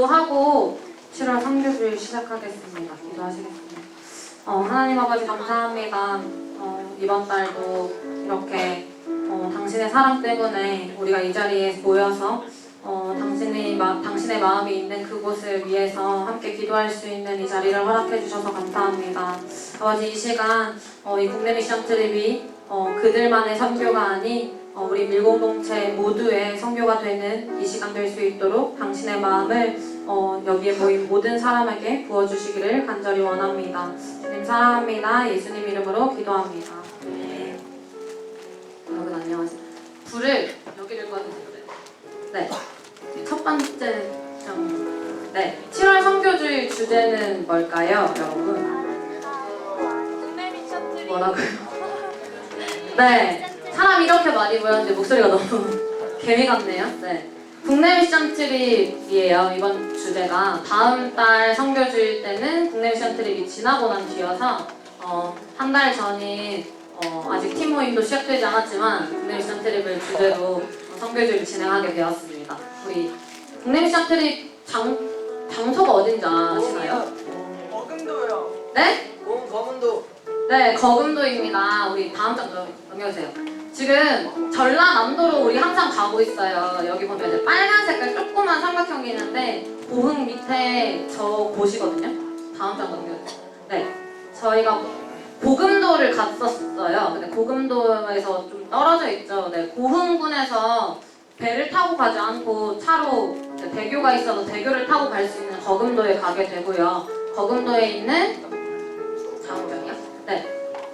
기도하고 7월 3교주일 시작하겠습니다. 기도하시겠습니다. 어, 하나님 아버지 감사합니다. 어, 이번 달도 이렇게 어, 당신의 사랑 때문에 우리가 이 자리에 모여서 어, 당신의, 마, 당신의 마음이 있는 그곳을 위해서 함께 기도할 수 있는 이 자리를 허락해 주셔서 감사합니다. 아버지 이 시간 어, 이 국내 미션 트립이 어, 그들만의 선교가 아닌 어, 우리 밀공동체 모두의 선교가 되는 이 시간 될 수 있도록 당신의 마음을 어, 여기에 모인 모든 사람에게 부어주시기를 간절히 원합니다. 주님 사랑합니다. 예수님 이름으로 기도합니다. 네. 여러분 안녕하세요. 불을 여기를 꺼주세요. 네. 첫 번째 점. 네. 7월 선교주일 주제는 뭘까요, 여러분? 뭐라고요? 네. 사람 이렇게 많이 모였는데 목소리가 너무 개미 같네요. 네. 국내 미션 트립이에요. 이번 주제가 다음 달 선교주일 때는 국내 미션 트립이 지나고 난 뒤여서 어, 한 달 전인 어, 아직 팀 모임도 시작되지 않았지만 국내 미션 트립을 주제로 어, 선교주일 진행하게 되었습니다. 우리 국내 미션 트립 장 장소가 어딘지 아시나요? 어금도요. 네? 공 검은도. 네, 거금도입니다. 우리 다음 장좀 넘겨주세요. 지금 전라남도로 우리 항상 가고 있어요. 여기 보면 이제 빨간 색깔 조그만 삼각형이 있는데 고흥 밑에 저 곳이거든요. 다음 장 넘겨주세요. 네, 저희가 고금도를 갔었어요. 근데 고금도에서 좀 떨어져 있죠. 네, 고흥군에서 배를 타고 가지 않고 차로 대교가 있어서 대교를 타고 갈 수 있는 거금도에 가게 되고요. 거금도에 있는 장병이요? 네,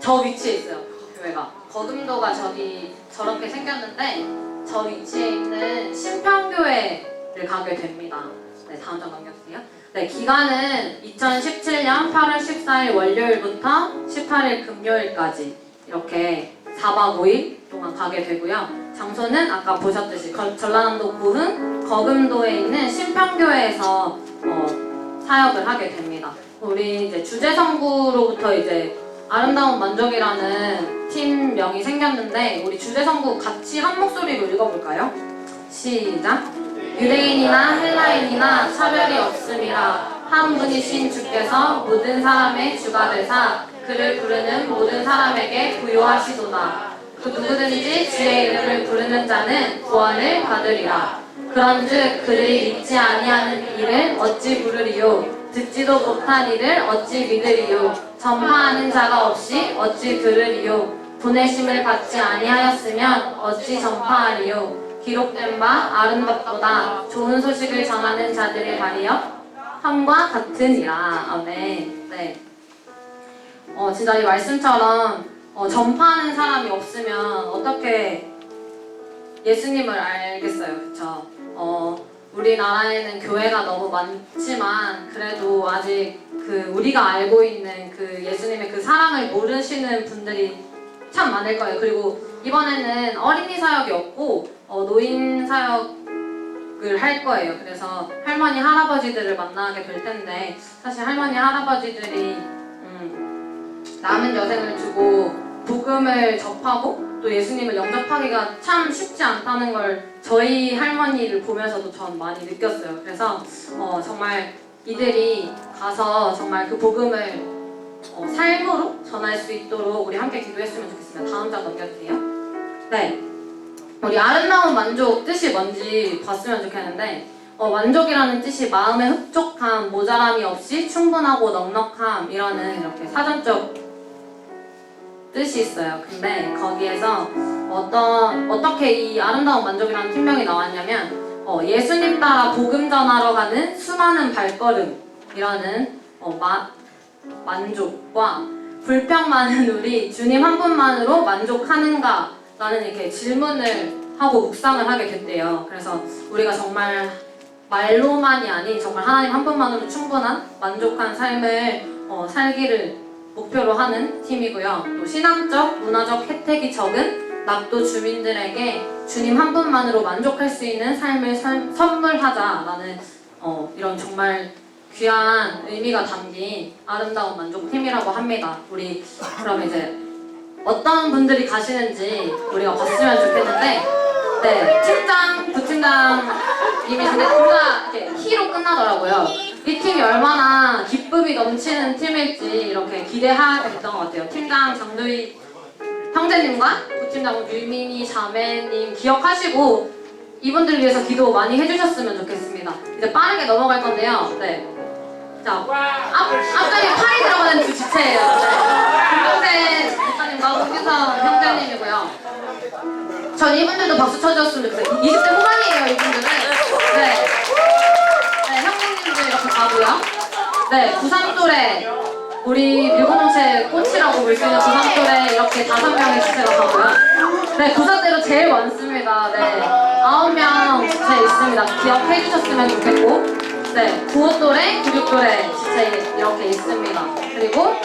저 위치에 있어요. 교회가 거금도가 저기 저렇게 생겼는데 저 위치에 있는 신평교회를 가게 됩니다. 네, 다음 장 넘겨주세요. 네, 기간은 2017년 8월 14일 월요일부터 18일 금요일까지 이렇게 4박 5일 동안 가게 되고요. 장소는 아까 보셨듯이 거- 전라남도 고흥 거금도에 있는 신평교회에서 어, 사역을 하게 됩니다. 우리 이제 주제성구로부터 이제 아름다운 만족이라는 팀명이 생겼는데 우리 주제성구 같이 한 목소리로 읽어볼까요? 시작. 유대인이나 헬라인이나 차별이 없음이라 한 분이신 주께서 모든 사람의 주가 되사 그를 부르는 모든 사람에게 부요하시도다. 그 누구든지 주의 이름을 부르는 자는 구원을 받으리라. 그런즉 그를 믿지 아니하는 이를 어찌 부르리요? 듣지도 못한 이를 어찌 믿으리요? 전파하는 자가 없이 어찌 들으리요? 보내심을 받지 아니하였으면 어찌 전파하리요? 기록된 바 아름답도다 좋은 소식을 전하는 자들의 말이여 함과 같으니라 아멘 네. 어 진짜 이 말씀처럼 어, 전파하는 사람이 없으면 어떻게 예수님을 알겠어요 그쵸 어 우리나라에는 교회가 너무 많지만 그래도 아직 그 우리가 알고 있는 그 예수님의 그 사랑을 모르시는 분들이 참 많을 거예요. 그리고 이번에는 어린이 사역이 없고 어, 노인 사역을 할 거예요. 그래서 할머니 할아버지들을 만나게 될 텐데 사실 할머니 할아버지들이 음, 남은 여생을 두고 복음을 접하고 또 예수님을 영접하기가 참 쉽지 않다는 걸 저희 할머니를 보면서도 전 많이 느꼈어요. 그래서 어, 정말 이들이 가서 정말 그 복음을 어, 삶으로 전할 수 있도록 우리 함께 기도했으면 좋겠습니다. 다음 장 넘겨주세요. 네. 우리 아름다운 만족 뜻이 뭔지 봤으면 좋겠는데 어, 만족이라는 뜻이 마음의 흡족함, 모자람이 없이 충분하고 넉넉함이라는 이렇게 사전적 뜻이 있어요. 근데 거기에서 어떤 어떻게 이 아름다운 만족이라는 팀명이 나왔냐면 어, 예수님 따라 복음 전하러 가는 수많은 발걸음이라는 어, 마, 만족과 불평 많은 우리 주님 한 분만으로 만족하는가? 라는 이렇게 질문을 하고 묵상을 하게 됐대요. 그래서 우리가 정말 말로만이 아닌 정말 하나님 한 분만으로 충분한 만족한 삶을 어, 살기를 목표로 하는 팀이고요. 또 신앙적, 문화적 혜택이 적은 낙도 주민들에게 주님 한 분만으로 만족할 수 있는 삶을 선- 선물하자라는 어, 이런 정말 귀한 의미가 담긴 아름다운 만족팀이라고 합니다. 우리 그럼 이제 어떤 분들이 가시는지 우리가 봤으면 좋겠는데 네, 팀장, 부팀장님이신데 둘다 이렇게 키로 끝나더라고요. 이 팀이 얼마나 기쁨이 넘치는 팀일지 이렇게 기대하게 됐던 것 같아요. 팀장 장두희 형제님과 부팀장 유민희 자매님 기억하시고 이분들 위해서 기도 많이 해주셨으면 좋겠습니다. 이제 빠르게 넘어갈 건데요. 네. 자, 앞, 앞장에 팔이 들어가는 두 지체예요. 네. 김동생 목사님과 홍규성 형제님이고요. 전 이분들도 박수 쳐주셨으면 좋겠어요. 20대 후반이에요, 이분들은. 네. 네, 가고요. 네, 93또래. 우리 밀고노체 꽃이라고 있는 93또래 이렇게 다섯 명의 주체가 가고요. 네, 94대로 제일 많습니다. 네. 아홉 명 주체 있습니다. 기억해 주셨으면 좋겠고. 네, 95또래, 96또래 주체 이렇게 있습니다. 그리고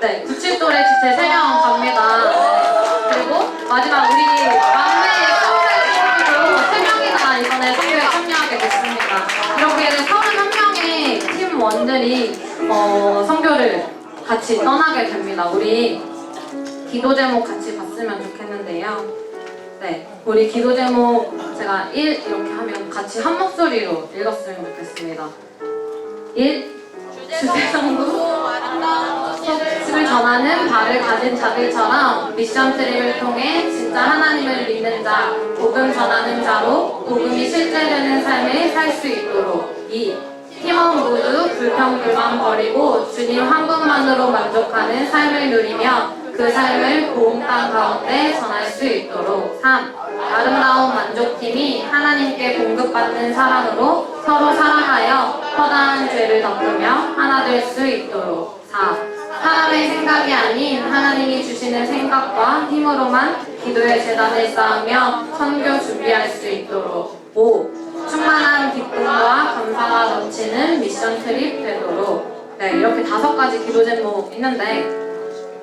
네, 97또래 주체 3명 갑니다. 네. 그리고 마지막 우리 막내 선배님도 3명이나 이번에 선교에 참여하게 됐습니다. 이렇게 31명의 팀 원들이 어, 선교를 같이 떠나게 됩니다. 우리 기도 제목 같이 봤으면 좋겠는데요. 네, 우리 기도 제목 제가 1 이렇게 하면 같이 한 목소리로 읽었으면 좋겠습니다. 1. 주제성구 속습을 전하는 발을 가진 자들처럼 미션 트립을 통해 진짜 하나님을 믿는 자, 복음 전하는 자로 복음이 실제되는 삶을 살 수 있도록 2. 팀원 모두 불평불만 버리고 주님 한 분만으로 만족하는 삶을 누리며 그 삶을 보험 땅 가운데 전할 수 있도록 3. 아름다운 만족팀이 하나님께 공급받는 사랑으로 서로 사랑하여 허다한 죄를 덮으며 하나 될 수 있도록 4. 사람의 생각이 아닌 하나님이 주시는 생각과 힘으로만 기도의 재단을 쌓으며 선교 준비할 수 있도록 5. 충만한 감사가 넘치는 미션 트립 되도록 네 이렇게 다섯 가지 기도 제목 있는데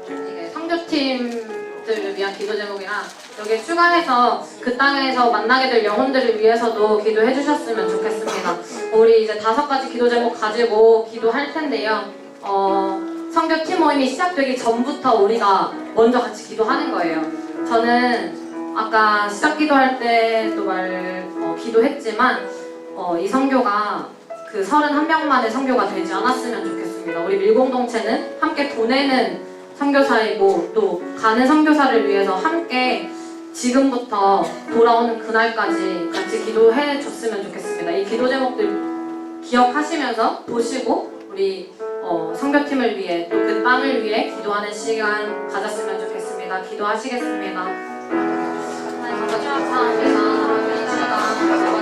이게 성교팀들을 위한 기도 제목이라 여기에 추가해서 그 땅에서 만나게 될 영혼들을 위해서도 기도해 주셨으면 좋겠습니다. 우리 이제 다섯 가지 기도 제목 가지고 기도할 텐데요. 어, 성교팀 모임이 시작되기 전부터 우리가 먼저 같이 기도하는 거예요. 저는 아까 시작 기도할 때도 말 어, 기도했지만 어, 이 성교가 그 31명만의 성교가 되지 않았으면 좋겠습니다. 우리 밀공동체는 함께 보내는 선교사이고 또 가는 선교사를 위해서 함께 지금부터 돌아오는 그날까지 같이 기도해 줬으면 좋겠습니다. 이 기도 제목들 기억하시면서 보시고 우리 어, 선교팀을 위해 또 그 땅을 위해 기도하는 시간 가졌으면 좋겠습니다. 기도하시겠습니다. 하나님 아버지 감사합니다.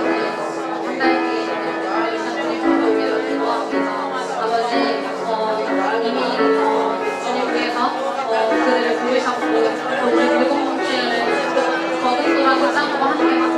그들을 부르셨고 또 우리 물공동체를 거듭돌아서 짱으로 함께 만나게 하셨습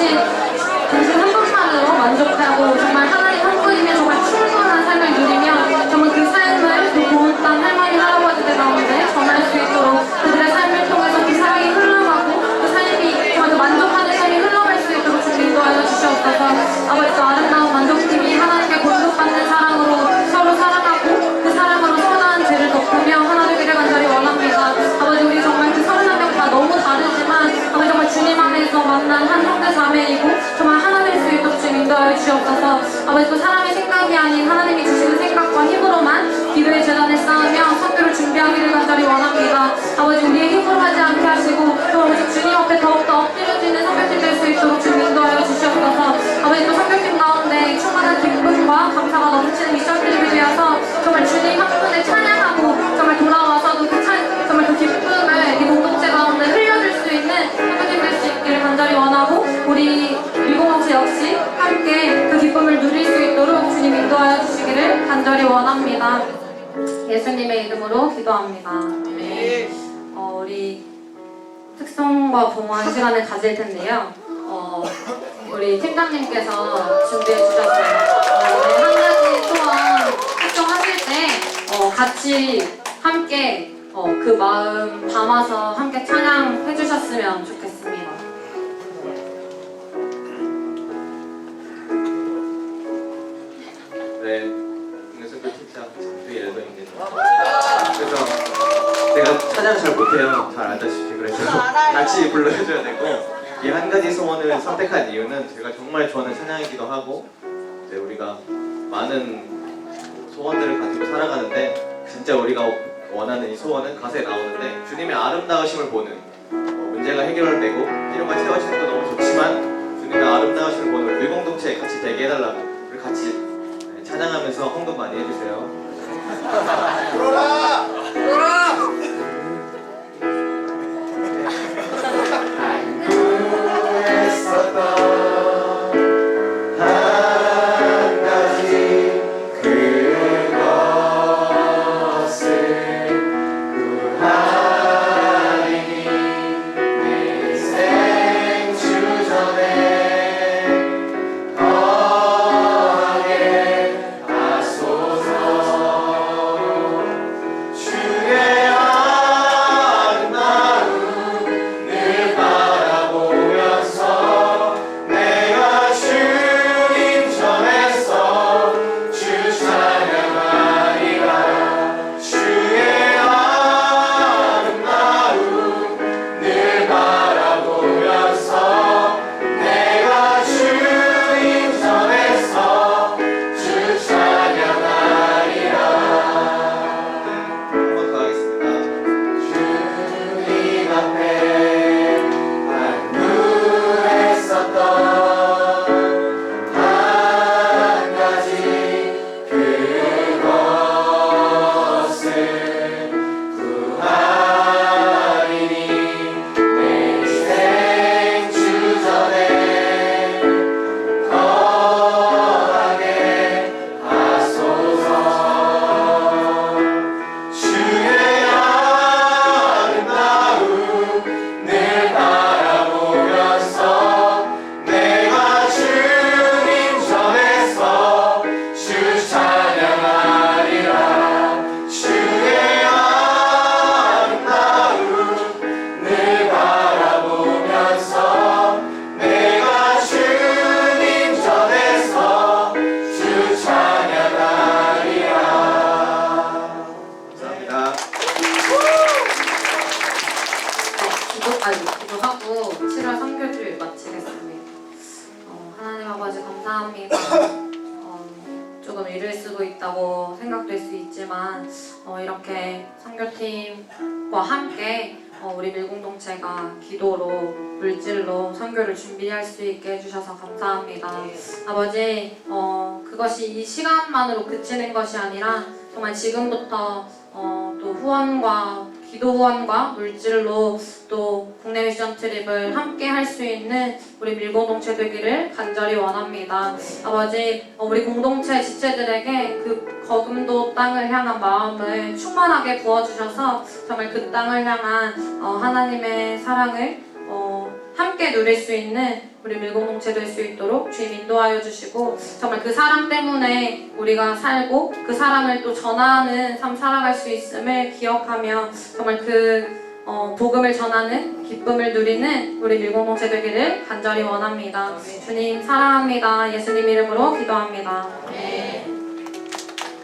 정 그 사람의 생각이 아닌 하나님이 주시는 생각과 힘으로만 기도의 재단을 쌓으며 선교를 준비하기를 간절히 원합니다. 아버지 우리의 힘으로 하지 않게 하시고 또 아버지 주님 앞에 더욱더 엎드려지는 선교팀 될 수 있도록 주님 인도하여 주시옵소서. 아버지 또 선교팀 가운데 충만한 기쁨과 감사가 넘치는 미션들을 위해서 정말 주님 한 분을 찬양하 간절히 원합니다. 예수님의 이름으로 기도합니다. 예. 어, 우리 특성과 봉헌 시간을 가질 텐데요. 어, 우리 팀장님께서 준비해 주셨어요. 어, 오늘 한 가지 소원 활동하실 때 어, 같이 함께 어, 그 마음 담아서 함께 찬양해 주셨으면 좋겠습니다. 그래서 제가 찬양 잘 못해요. 잘 알다시피 그래서 알아요. 같이 불러줘야 되고 이 한 가지 소원을 선택한 이유는 제가 정말 좋아하는 찬양이기도 하고 이제 우리가 많은 소원들을 가지고 살아가는데 진짜 우리가 원하는 이 소원은 가사에 나오는데 주님의 아름다우심을 보는 어, 문제가 해결되고 필요가 채워지는 것도 너무 좋지만 주님의 아름다우심을 보는 우리 공동체에 같이 되게 해달라고 우리 같이 네, 찬양하면서 헌금 많이 해주세요. 불어라! 함께 어, 우리 밀공동체가 기도로 물질로 선교를 준비할 수 있게 해주셔서 감사합니다. 아버지 어, 그것이 이 시간만으로 그치는 것이 아니라 정말 지금부터 어, 또 후원과 기도 후원과 물질로 또 국내 미션 트립을 함께 할 수 있는 우리 밀공동체 되기를 간절히 원합니다. 아버지, 어, 우리 공동체 지체들에게 그 거금도 땅을 향한 마음을 충만하게 부어주셔서 정말 그 땅을 향한 어, 하나님의 사랑을 어, 함께 누릴 수 있는 우리 밀공동체 될 수 있도록 주님 인도하여 주시고 정말 그 사랑 때문에 우리가 살고 그 사랑을 또 전하는 삶 살아갈 수 있음을 기억하며 정말 그 어, 복음을 전하는 기쁨을 누리는 우리 밀공동체 되기를 간절히 원합니다. 주님 사랑합니다. 예수님 이름으로 기도합니다.